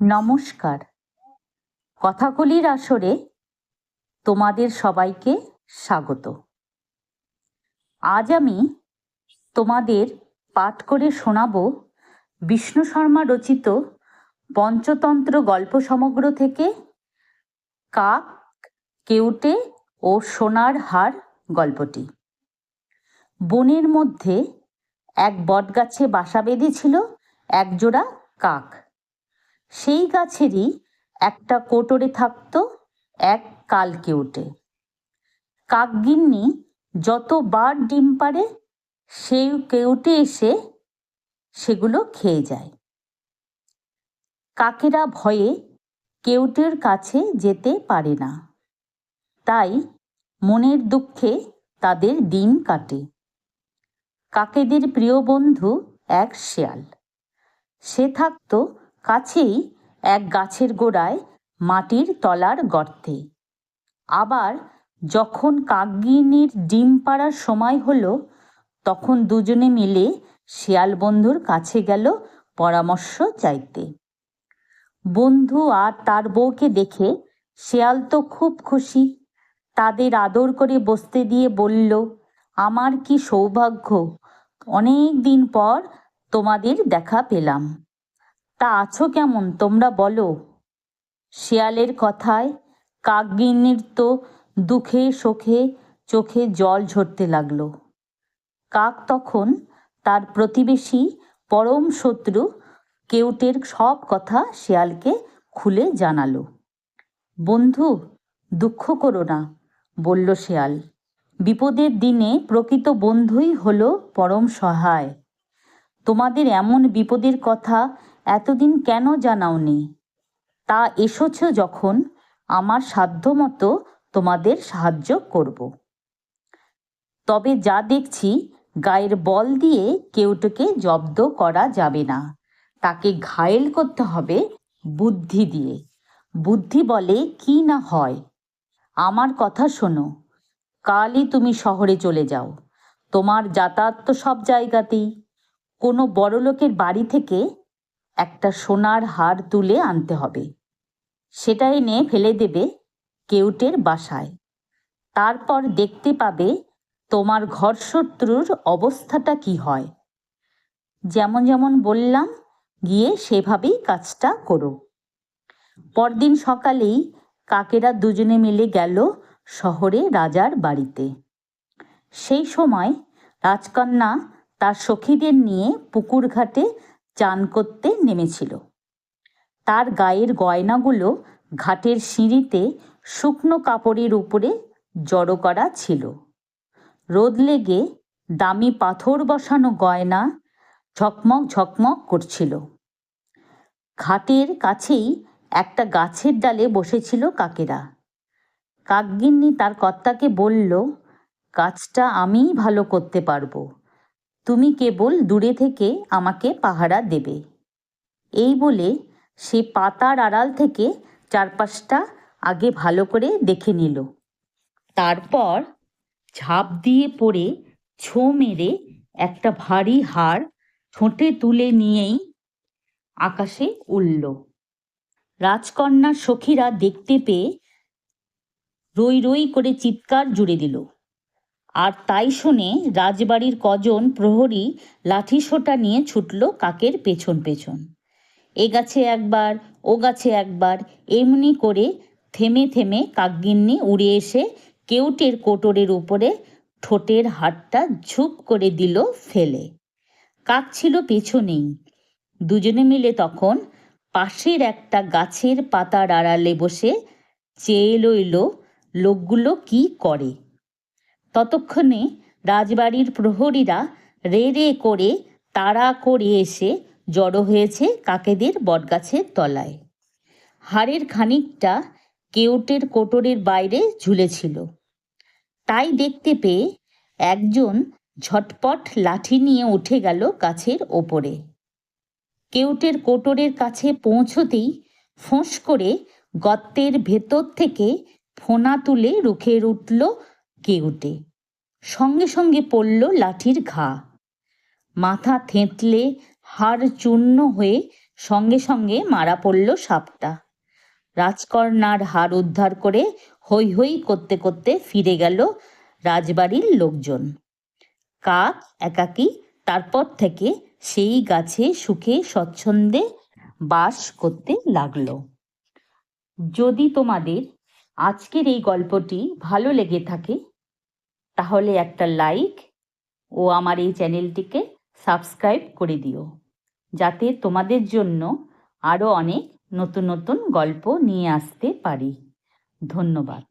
নমস্কার। কথাকলির আসরে তোমাদের সবাইকে স্বাগত। আজ আমি তোমাদের পাঠ করে শোনাব বিষ্ণু শর্মা রচিত পঞ্চতন্ত্র গল্প সমগ্র থেকে কাক, কেউটে ও সোনার হার গল্পটি। বনের মধ্যে এক বটগাছে বাসা বেঁধেছিল একজোড়া কাক। সেই গাছেরই একটা কোটরে থাকত, এক কাল কেউটে কাকগিন্নি যতবার ডিম পারে সেই কেউটে এসে সেগুলো খেয়ে যায়। কাকেরা ভয়ে কেউটের কাছে যেতে পারে না। তাই মনের দুঃখে তাদের দিন কাটে। কাকেদের প্রিয় বন্ধু এক শেয়াল। সে থাকতো কাছেই এক গাছের গোড়ায় মাটির তলার গর্তে। আবার যখন কাকগিনির ডিম পাড়ার সময় হলো, তখন দুজনে মিলে শিয়াল বন্ধুর কাছে গেল পরামর্শ চাইতে। বন্ধু আর তার বউকে দেখে শেয়াল তো খুব খুশি, তাদের আদর করে বসতে দিয়ে বলল, আমার কি সৌভাগ্য, অনেক দিন পর তোমাদের দেখা পেলাম। তা আছো কেমন? তোমরা বলো। শেয়ালের কথায় কাকগিন্নির তো দুঃখে শোকে চোখে জল ঝরতে লাগল। কাক তখন তার প্রতিবেশী পরম শত্রু কেউটের সব কথা শেয়ালকে খুলে জানালো। বন্ধু, দুঃখ করো না, বলল শেয়াল। বিপদের দিনে প্রকৃত বন্ধুই হলো পরম সহায়। তোমাদের এমন বিপদের কথা এতদিন কেন জানাওনি? তা এসেছ যখন আমার সাধ্যমতো তোমাদের সাহায্য করব। তবে যা দেখছি, গায়ের বল দিয়ে কেউটোকে জব্দ করা যাবে না। তাকে ঘায়েল করতে হবে বুদ্ধি দিয়ে। বুদ্ধি বলে কি না হয়? আমার কথা শোনো, কালই তুমি শহরে চলে যাও। তোমার যাতায়াত তো সব জায়গাতেই। কোনো বড়লোকের বাড়ি থেকে একটা সোনার হার তুলে আনতে হবে। সেটা এনে ফেলে দেবে কেউটের বাসায়। তারপর দেখতে পাবে তোমার ঘরশত্রুর অবস্থাটা কি হয়। যেমন যেমন বললাম, গিয়ে সেভাবেই কাজটা করো। পরদিন সকালেই কাকেরা দুজনে মিলে গেল শহরে রাজার বাড়িতে। সেই সময় রাজকন্যা তার সখীদের নিয়ে পুকুর ঘাটে চান করতে নেমেছিল। তার গায়ের গয়নাগুলো ঘাটের সিঁড়িতে শুকনো কাপড়ের উপরে জড়ো করা ছিল। রোদ লেগে দামি পাথর বসানো গয়না ঝকমক ঝকমক করছিল। ঘাটের কাছেই একটা গাছের ডালে বসেছিল কাকেরা। কাকগিন্নি তার কর্তাকে বলল কাজটা আমিই ভালো করতে পারব। তুমি কেবল দূরে থেকে আমাকে পাহারা দেবে। এই বলে সে পাতার আড়াল থেকে চারপাশটা আগে ভালো করে দেখে নিল। তারপর ঝাঁপ দিয়ে পড়ে ছো মেরে একটা ভারী হাড় ঠোঁটে তুলে নিয়েই আকাশে উড়ল। রাজকন্যার সখীরা দেখতে পেয়ে রই রই করে চিৎকার জুড়ে দিল। আর তাই শুনে রাজবাড়ির কজন প্রহরী লাঠিসোঁটা নিয়ে ছুটল কাকের পেছন পেছন। এ গাছে একবার, ও গাছে একবার, এমনি করে থেমে থেমে কাকগিন্নি উড়ে এসে কেউটের কোটরের উপরে ঠোঁটের হাটটা ঝুপ করে দিল ফেলে। কাক ছিল পেছনেই। দুজনে মিলে তখন পাশের একটা গাছের পাতার আড়ালে বসে চেয়ে লইল লোকগুলো কি করে? ততক্ষণে রাজবাড়ির প্রহরীরা রে রে করে তাড়া করে এসে জড়ো হয়েছে কাকেদের বটগাছের তলায়। হাড়ের খানিকটা কেউটের কোটরের বাইরে ঝুলেছিল। তাই দেখতে পেয়ে একজন ঝটপট লাঠি নিয়ে উঠে গেল গাছের ওপরে। কেউটের কোটরের কাছে পৌঁছতেই ফোঁস করে গর্তের ভেতর থেকে ফোনা তুলে রুখে উঠল কেউটে। সঙ্গে সঙ্গে পড়ল লাঠির ঘা। মাথা থেঁতলে হাড় চূর্ণ হয়ে সঙ্গে সঙ্গে মারা পড়ল সাপটা। রাজকর্ণার হার উদ্ধার করে হৈ হৈ করতে করতে ফিরে গেল রাজবাড়ির লোকজন। কাক একাকী তারপর থেকে সেই গাছে সুখে স্বচ্ছন্দে বাস করতে লাগল। যদি তোমাদের আজকের এই গল্পটি ভালো লেগে থাকে তাহলে একটা লাইক ও আমার এই চ্যানেলটিকে সাবস্ক্রাইব করে দিও। যাতে তোমাদের জন্য আরও অনেক নতুন নতুন গল্প নিয়ে আসতে পারি। ধন্যবাদ।